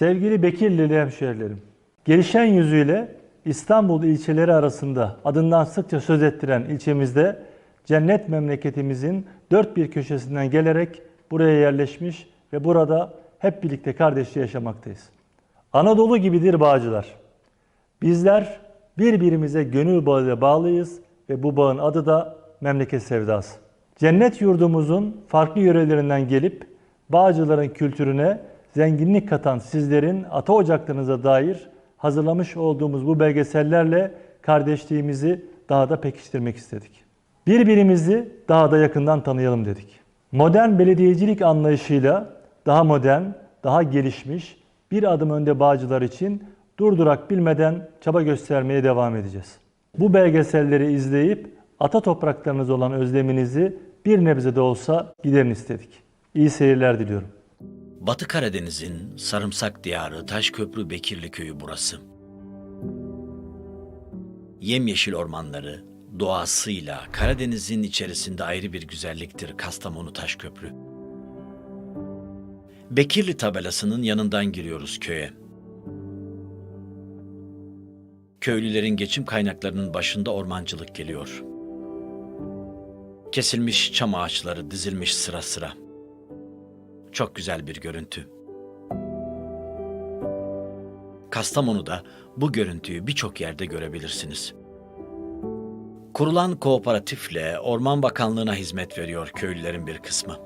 Sevgili Bekirlili hemşehrilerim, gelişen yüzüyle İstanbul ilçeleri arasında adından sıkça söz ettiren ilçemizde cennet memleketimizin dört bir köşesinden gelerek buraya yerleşmiş ve burada hep birlikte kardeşçe yaşamaktayız. Anadolu gibidir Bağcılar. Bizler birbirimize gönül bağıyla bağlıyız ve bu bağın adı da memleket sevdası. Cennet yurdumuzun farklı yörelerinden gelip Bağcıların kültürüne zenginlik katan sizlerin ata ocaklarınıza dair hazırlamış olduğumuz bu belgesellerle kardeşliğimizi daha da pekiştirmek istedik. Birbirimizi daha da yakından tanıyalım dedik. Modern belediyecilik anlayışıyla daha modern, daha gelişmiş bir adım önde Bağcılar için durdurak bilmeden çaba göstermeye devam edeceğiz. Bu belgeselleri izleyip ata topraklarınız olan özleminizi bir nebze de olsa giderin istedik. İyi seyirler diliyorum. Batı Karadeniz'in sarımsak diyarı Taşköprü Bekirli köyü burası. Yemyeşil ormanları, doğasıyla Karadeniz'in içerisinde ayrı bir güzelliktir Kastamonu Taşköprü. Bekirli tabelasının yanından giriyoruz köye. Köylülerin geçim kaynaklarının başında ormancılık geliyor. Kesilmiş çam ağaçları dizilmiş sıra sıra. Çok güzel bir görüntü. Kastamonu'da bu görüntüyü birçok yerde görebilirsiniz. Kurulan kooperatifle Orman Bakanlığı'na hizmet veriyor köylülerin bir kısmı.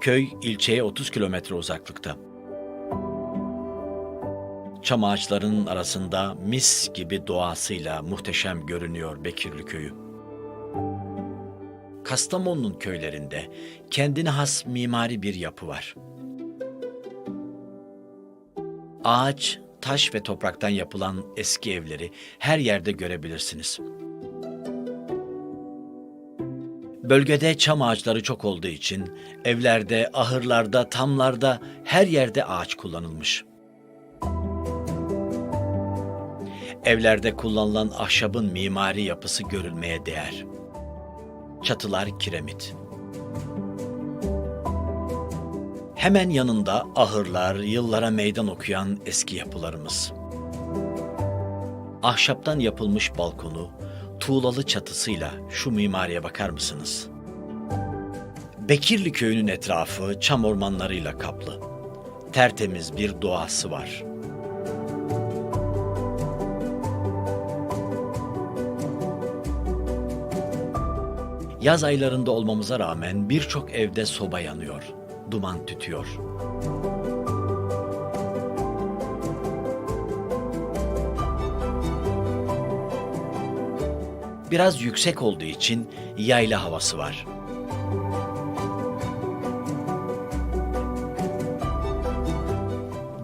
Köy ilçeye 30 kilometre uzaklıkta. Çam ağaçlarının arasında mis gibi doğasıyla muhteşem görünüyor Bekirli köyü. Kastamonu'nun köylerinde kendine has mimari bir yapı var. Ağaç, taş ve topraktan yapılan eski evleri her yerde görebilirsiniz. Bölgede çam ağaçları çok olduğu için evlerde, ahırlarda, tamlarda her yerde ağaç kullanılmış. Evlerde kullanılan ahşabın mimari yapısı görülmeye değer. Çatılar kiremit. Hemen yanında ahırlar, yıllara meydan okuyan eski yapılarımız. Ahşaptan yapılmış balkonu, tuğlalı çatısıyla şu mimariye bakar mısınız? Bekirli köyünün etrafı çam ormanlarıyla kaplı. Tertemiz bir doğası var.'' Yaz aylarında olmamıza rağmen birçok evde soba yanıyor, duman tütüyor. Biraz yüksek olduğu için yayla havası var.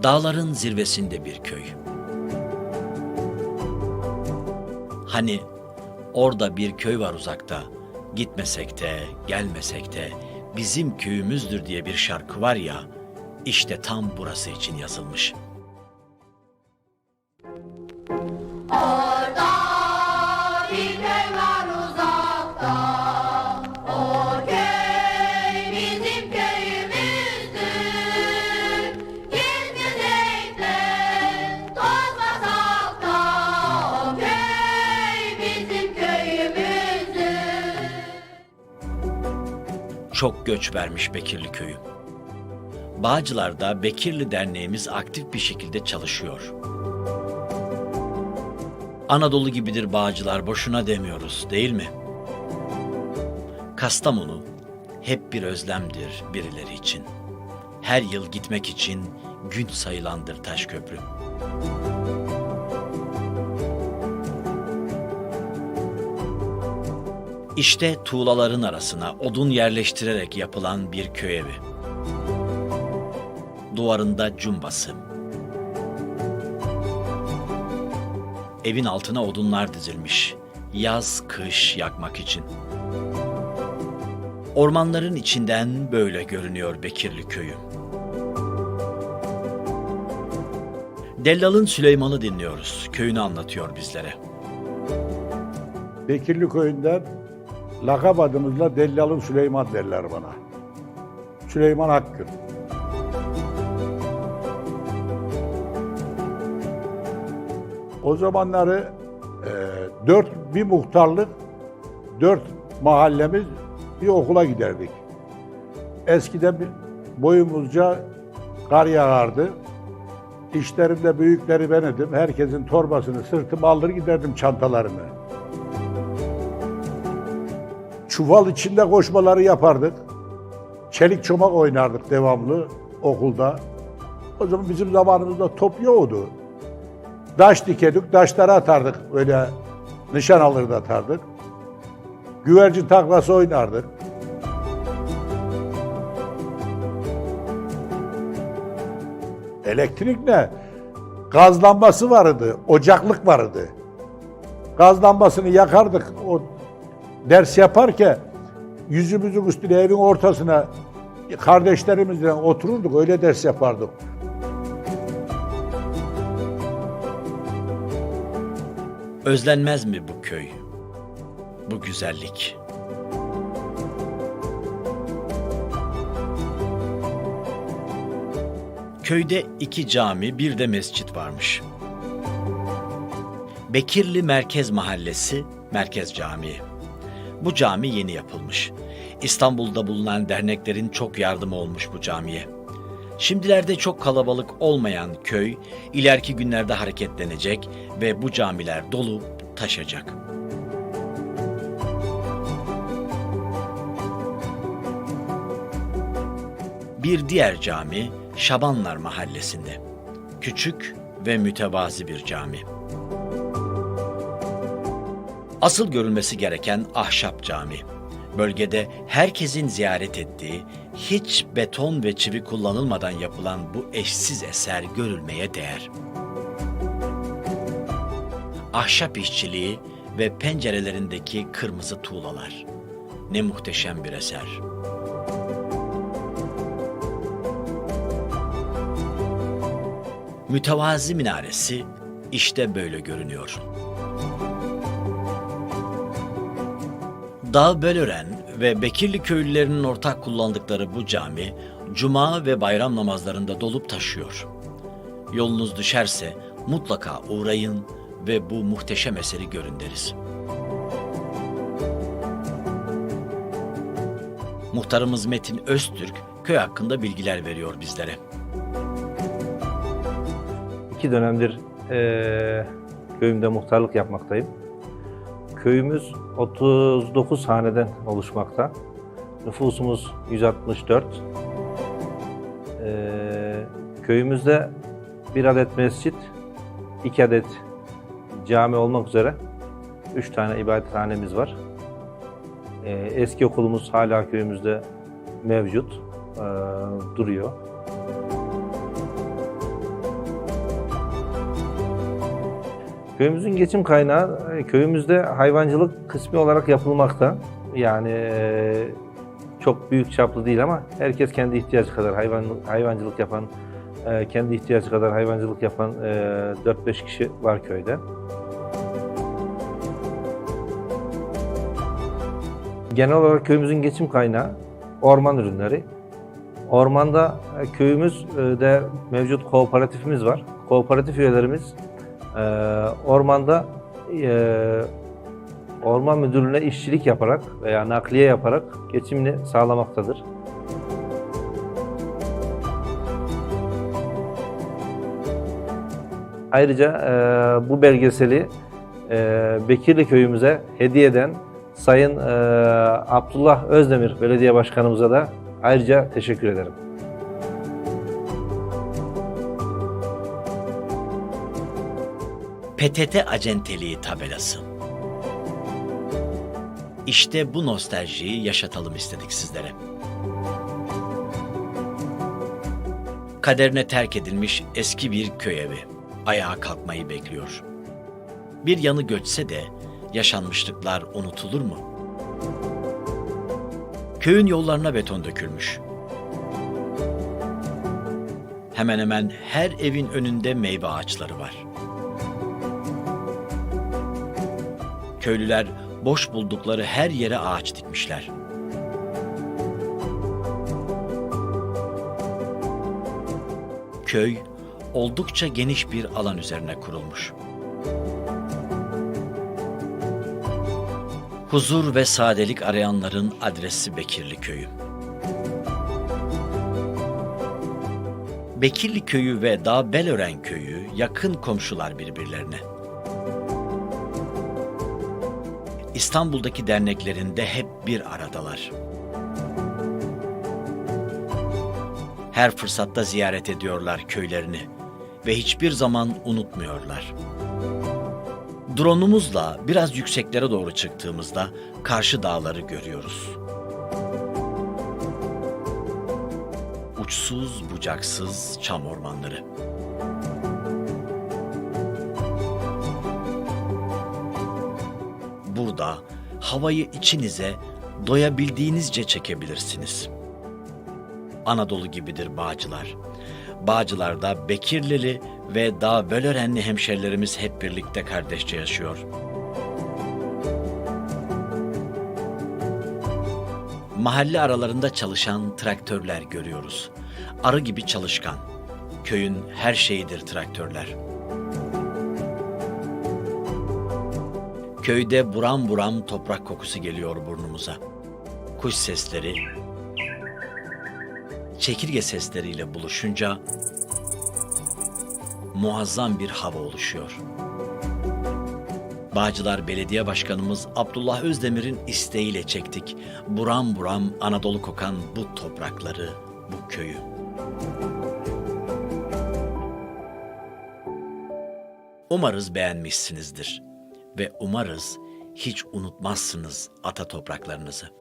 Dağların zirvesinde bir köy. Hani orada bir köy var uzakta. Gitmesek de, gelmesek de bizim köyümüzdür diye bir şarkı var ya, işte tam burası için yazılmış. Bir Çok göç vermiş Bekirli köyü. Bağcılar'da Bekirli Derneğimiz aktif bir şekilde çalışıyor. Anadolu gibidir Bağcılar boşuna demiyoruz değil mi? Kastamonu hep bir özlemdir birileri için. Her yıl gitmek için gün sayılandır Taşköprü. İşte tuğlaların arasına odun yerleştirerek yapılan bir köy evi. Duvarında cumbası. Evin altına odunlar dizilmiş. Yaz, kış yakmak için. Ormanların içinden böyle görünüyor Bekirli köyü. Dellal'ın Süleyman'ı dinliyoruz. Köyünü anlatıyor bizlere. Bekirli köyünden Lakap adımızla Dellalım Süleyman derler bana. Süleyman Hakkı. O zamanları e, dört bir muhtarlık, dört mahallemiz bir okula giderdik. Eskiden bir boyumuzca kar yağardı. İşlerinde büyükleri ben idim. Herkesin torbasını sırtıma alır giderdim çantalarını. Çuval içinde koşmaları yapardık. Çelik çomak oynardık devamlı okulda. O zaman bizim zamanımızda top yoktu. Taş dikerdik, taşları atardık. Öyle nişan alır da atardık. Güvercin taklası oynardık. Elektrik ne? Gaz lambası vardı, ocaklık vardı. Gaz lambasını yakardık. O ders yaparken yüzümüzün üstüne evin ortasına kardeşlerimizle otururduk, öyle ders yapardık. Özlenmez mi bu köy? Bu güzellik. Köyde iki cami, bir de mescit varmış. Bekirli Merkez Mahallesi Merkez Camii. Bu cami yeni yapılmış. İstanbul'da bulunan derneklerin çok yardımı olmuş bu camiye. Şimdilerde çok kalabalık olmayan köy ileriki günlerde hareketlenecek ve bu camiler dolup taşacak. Bir diğer cami Şabanlar Mahallesi'nde. Küçük ve mütevazi bir cami. Asıl görülmesi gereken Ahşap Cami. Bölgede herkesin ziyaret ettiği, hiç beton ve çivi kullanılmadan yapılan bu eşsiz eser görülmeye değer. Ahşap işçiliği ve pencerelerindeki kırmızı tuğlalar. Ne muhteşem bir eser. Mütevazi minaresi işte böyle görünüyor. Dağ Bölören ve Bekirli köylülerinin ortak kullandıkları bu cami, cuma ve bayram namazlarında dolup taşıyor. Yolunuz düşerse mutlaka uğrayın ve bu muhteşem eseri görün deriz. Muhtarımız Metin Öztürk köy hakkında bilgiler veriyor bizlere. İki dönemdir eee köyümde muhtarlık yapmaktayım. Köyümüz 39 haneden oluşmakta. Nüfusumuz 164. Eee, köyümüzde bir adet mescit, iki adet cami olmak üzere üç tane ibadethanemiz var. Eee, eski okulumuz hala köyümüzde mevcut, eee, duruyor. Köyümüzün geçim kaynağı e, köyümüzde hayvancılık kısmi olarak yapılmakta. Yani e, çok büyük çaplı değil ama herkes kendi ihtiyacı kadar hayvan hayvancılık yapan, e, kendi ihtiyacı kadar hayvancılık yapan e, 4-5 kişi var köyde. Genel olarak köyümüzün geçim kaynağı orman ürünleri. Ormanda köyümüzde mevcut kooperatifimiz var. Kooperatif üyelerimiz e, ormanda e, orman müdürlüğüne işçilik yaparak veya nakliye yaparak geçimini sağlamaktadır. Ayrıca e, bu belgeseli e, Bekirli köyümüze hediye eden Sayın e, Abdullah Özdemir Belediye Başkanımıza da ayrıca teşekkür ederim. PTT acenteliği tabelası. İşte bu nostaljiyi yaşatalım istedik sizlere. Kaderine terk edilmiş eski bir köy evi ayağa kalkmayı bekliyor. Bir yanı göçse de yaşanmışlıklar unutulur mu? Köyün yollarına beton dökülmüş. Hemen hemen her evin önünde meyve ağaçları var. Köylüler boş buldukları her yere ağaç dikmişler. Köy oldukça geniş bir alan üzerine kurulmuş. Huzur ve sadelik arayanların adresi Bekirli Köyü. Bekirli Köyü ve Dağ Belören Köyü yakın komşular birbirlerine. İstanbul'daki derneklerinde hep bir aradalar. Her fırsatta ziyaret ediyorlar köylerini ve hiçbir zaman unutmuyorlar. Drone'umuzla biraz yükseklere doğru çıktığımızda karşı dağları görüyoruz. Uçsuz bucaksız çam ormanları. Burada havayı içinize doyabildiğinizce çekebilirsiniz. Anadolu gibidir Bağcılar. Bağcılar'da Bekirlili ve Dağ Bölörenli hemşerilerimiz hep birlikte kardeşçe yaşıyor. Mahalle aralarında çalışan traktörler görüyoruz. Arı gibi çalışkan. Köyün her şeyidir traktörler. Köyde buram buram toprak kokusu geliyor burnumuza. Kuş sesleri, çekirge sesleriyle buluşunca muazzam bir hava oluşuyor. Bağcılar Belediye Başkanımız Abdullah Özdemir'in isteğiyle çektik. Buram buram Anadolu kokan bu toprakları, bu köyü. Umarız beğenmişsinizdir ve umarız hiç unutmazsınız ata topraklarınızı.